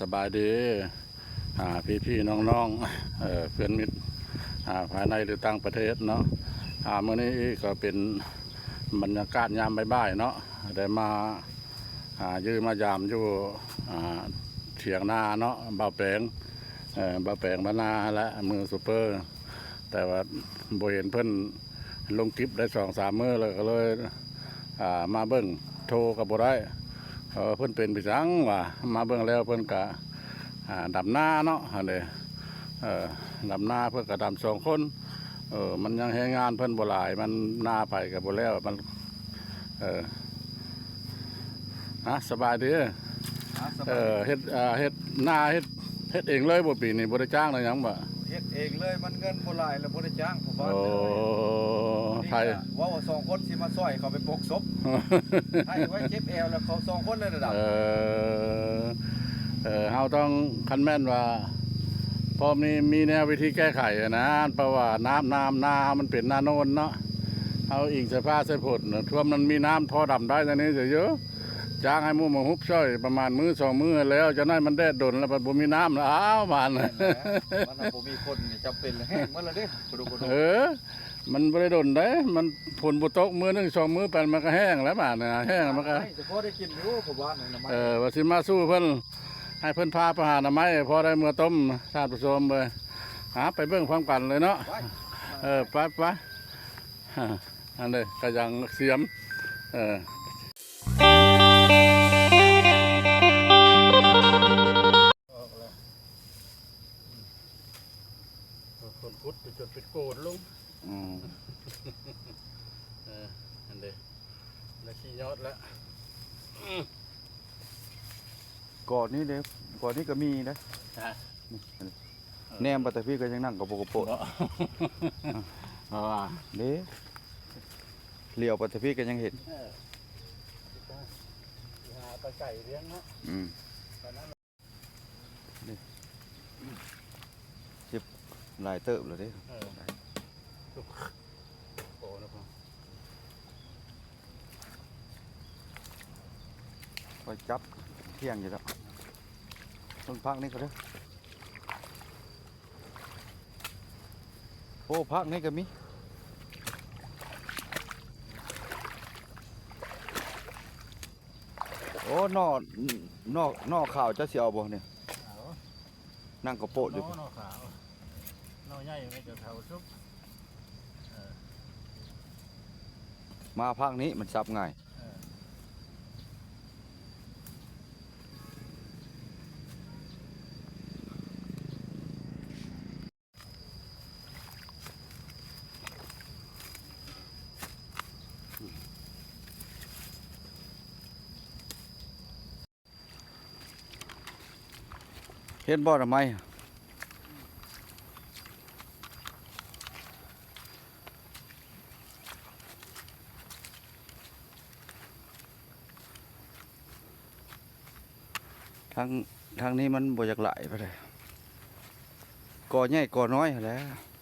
สบายดีอ่าพี่พี่น้องๆเอ่อเพื่อนมิตรภายในหรือต่างประเทศเนาะอาเมื่อนี้ก็เป็นบรรยากาศยามบ่ายเนาะได้มาอ่ายืนมายามอยู่อ่าเถียงนาเนาะเบาแปลงเอ่อเบาแปลงบานาและมือซูเปอร์ แต่ว่าบ่เห็นเพิ่นลงคลิปได้สองสามมือเลยก็เลยอ่ามาเบิ่งโทรกับบ่ได้ เออเพิ่นเป็นไปจังว่ามาเบิ่งแล้วเพิ่นก็อ่าดำนาเนาะอันนี้เออดำนาเพิ่นก็ดำสองคนเออมันยังแฮงงานเพิ่นบ่หลาย มันนาไปก็บ่แล้วมันเออฮะสบายดีเออเฮ็ดอ่าเฮ็ดนาเฮ็ดเฮ็ดเองเลยบ่ปีนี้บ่ได้จ้างเลยหยังบ่เฮ็ดเองเลยมันเงินบ่หลายแล้วบ่ได้จ้างผมว่าโอ้ไทยว่าว่าสองคนสิมาซอยเขาไปปกศพให้ไว้เจ็บแอวแล้วเขาสองคนเลยระดับเออเออเฮาต้องคันแม่นว่าพอมีมีแนววิธีแก้ไขอะนะเพราะว่าน้ำน้ำนามันเป็นนาโนนเนาะเอาอิงสภาพใส่ผลน่ะท่วมมันมีน้ำพอดำได้ตอนนี้เยอะ จ้างให้หมู่มาฮุบช่อยประมาณมือสองมือแล้วจะนั้นมันแดดดนแล้วมันบ่มีน้ำแล้วอ้าวมันมันน่ะบ่มีคนนี่จำเป็นแห้งหมดแล้วเด้กระดูกกระดูเอกอมันบ่ได้ดนได้มันฝนบ่ตกมือหนึงสองมือไปมันก็แห้งแล้วบาดน่ะแห้งแล้วมันก็ให้เฉพาะได้กินอยู่ผมว่านี่นะมันเออว่าสิมาสู้เพิ่นให้เพิ่นพาไปหาหน่อไม้พอได้เมื่อต้มทานผู้ชมเลยหาไปเบิ่งพร้อมกันเลยเนาะไว้เออไปไปฮะอันนี้กระยังเสียมเออ ก่อนนี้เด้ก่อนนี้ก็มีนะฮะแนมปัตตพีก็ยังนั่งกับโปกโปะเพราะว่าเด้เลี้ยวปัตตพีก็ยังเห็นเออหาปลาไก่เลี้ยงเนาะอืมตอนนั้นหลายเติบเลยเด้เออลูกโอ้นะพ่อคอยจับ เที่ยงอยู่แล้วต้นพักนี่ก็เด้อโอ้พักนี่ก็มีโอ้นอกนอกนอกข่าวจะเสียวบ่เนี่ยเอานั่งกระโปะอยู่น้อน้อขาวน้อใหญ่ไม่เจอเท่าซุปมาพักนี้มันซับง่าย เห็นบ่ทำไมทางทางนี้มันบ่อยากไหลไปเลยก่อใหญ่ก่อน้อยแล้ว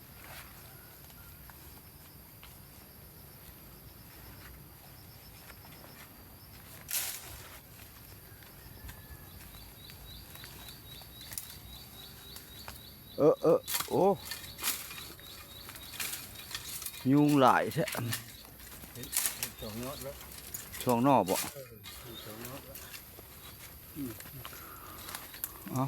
เออเออโอ้ยุงหลายแท้สองยอดแล้วช่วงนอกบ่สองยอดแล้วเอา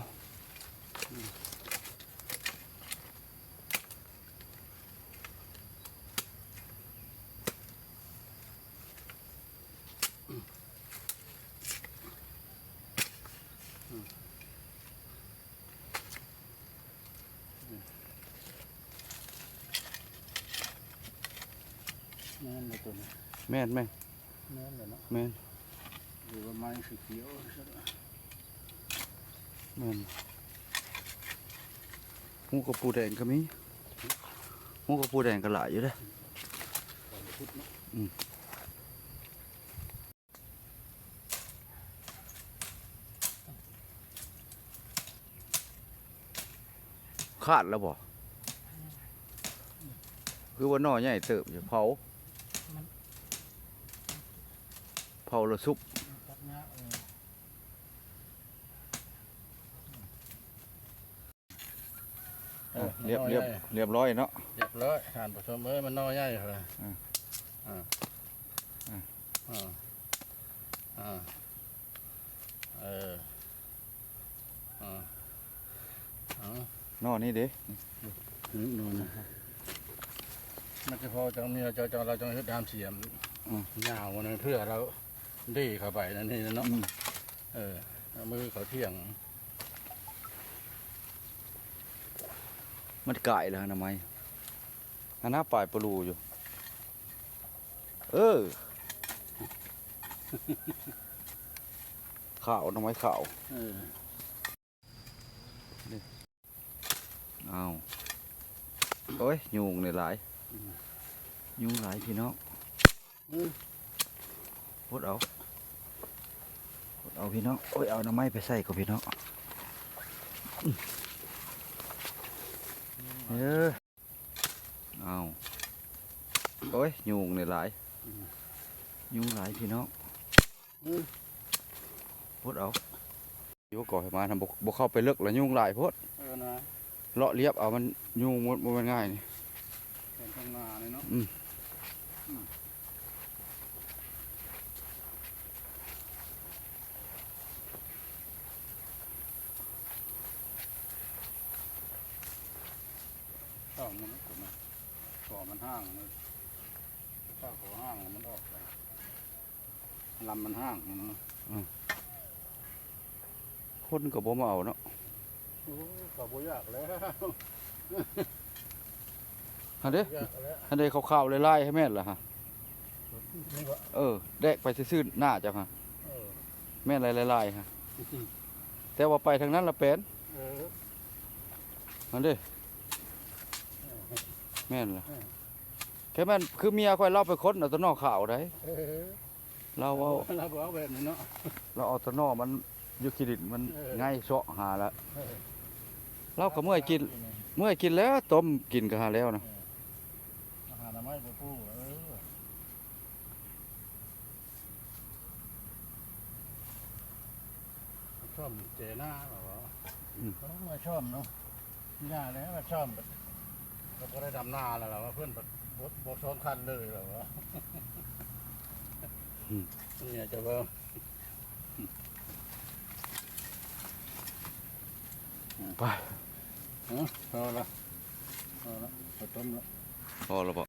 แม่นเลยตัวนี้ แม่นแม่นแม่นเลยเนาะแม่นหรือว่าไม้สีเขียวใช่ไหมแม่นหมูกระปูแดงก็มีหมูกระปูแดงก็หลายอยู่เด้อพุดเนาะขาดแล้วบ่คือว่าหน่อใหญ่เติบอยู่เผา เผาละซุปเรียบเรียบเรียบร้อยเนาะเรียบร้อยทานผู้มเอ้ยมันน้อยใหญ่เลยอ่าอ่าอ่าเอออ่าอ่านอนี่เด้นึกนอนนะมันจะพอจังเมียจะจังเราจังเฮ็ดดามเสียมยาววันเพื่อเรา ดีเข้าไปนั่นนี่เนาะอืมเออเอามือเขาเที่ยง มันไก่แล้วนะไม้อันน่าปลายปลูอยู่ เออ ข่าวหน้ำไม้ข่าวเออเอาโอ้ยยุงในหลายยุงหลายพี่น้อง อืม พดเอาพดเอาพี่น้องโอ้ยเอาหน้ำไม้ไปใส่กับพี่น้องอื้อเออเอาโอ้ยยุงในหลายยุงหลายพี่น้องอืมพดเอาอยู่ก่อนให้มาทำบกบกเข้าไปเลิกแล้วยุงหลายพดเออนะเลาะเรียบเอามันยุงมันมันง่ายนี่เป็นทางนาเลยเนาะ อืม อืมช่ องมันก็นะก่อมันห้างนะถ้าก่อห้างมันออกไปลำมันห้างนะคนก็บ่มาเอาเนาะโอ้ก็บ่ยากแล้วฮันเด้ยากแล้วฮันเด้ข้าวๆไล่ๆให้แม่นล่ะฮะนี่ก็เออแดกไปซื่อๆหน้าจ้ะฮะเออแม่นไล่ๆฮะแต่ว่าไปทางนั้นละเป็นเออฮันเด้ แม่นล่ะแค่แม่นคือเมียค่อยเล่าไปค้นเอาแตัวนอกข่าวได้เออเราเอาเราบอกแบบนี้เนาะเราเอาแตัวนอกมันอยู่คิดิตมันเออง่ายเสาะหาแล้วเออเราก็เมื่อยกิน เมื่อยกินแล้วต้มกินก็หาแล้วนะอาหารน้ำไม้ไปปูเออชอบเจน่าเหรอวะเขาต้องมาชอบเนาะหน้าแล้วมาชอบแบบ ก็บ่ได้ดำหน้าแล้วล่ะว่าเพื่อนแบบบดบดซ้อนคันเลยเหรอวะเนี่ยจะว่าไปเออเอาละเอาละเอาต้มละพอแล้วบ่